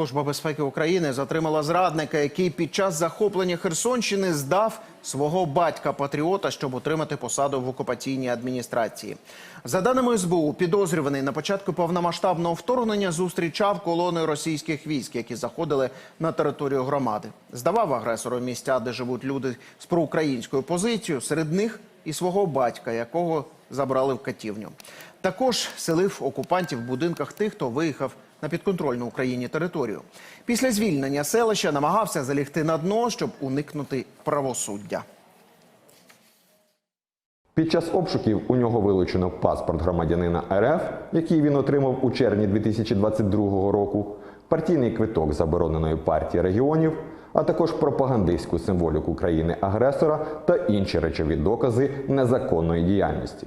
Служба безпеки України затримала зрадника, який під час захоплення Херсонщини здав свого батька-патріота, щоб отримати посаду в окупаційній адміністрації. За даними СБУ, підозрюваний на початку повномасштабного вторгнення зустрічав колони російських військ, які заходили на територію громади. Здавав агресору місця, де живуть люди з проукраїнською позицією. Серед них і свого батька, якого забрали в катівню. Також селив окупантів в будинках тих, хто виїхав на підконтрольну Україні територію. Після звільнення селища намагався залігти на дно, щоб уникнути правосуддя. Під час обшуків у нього вилучено паспорт громадянина РФ, який він отримав у червні 2022 року, партійний квиток забороненої партії регіонів, а також пропагандистську символіку країни-агресора та інші речові докази незаконної діяльності.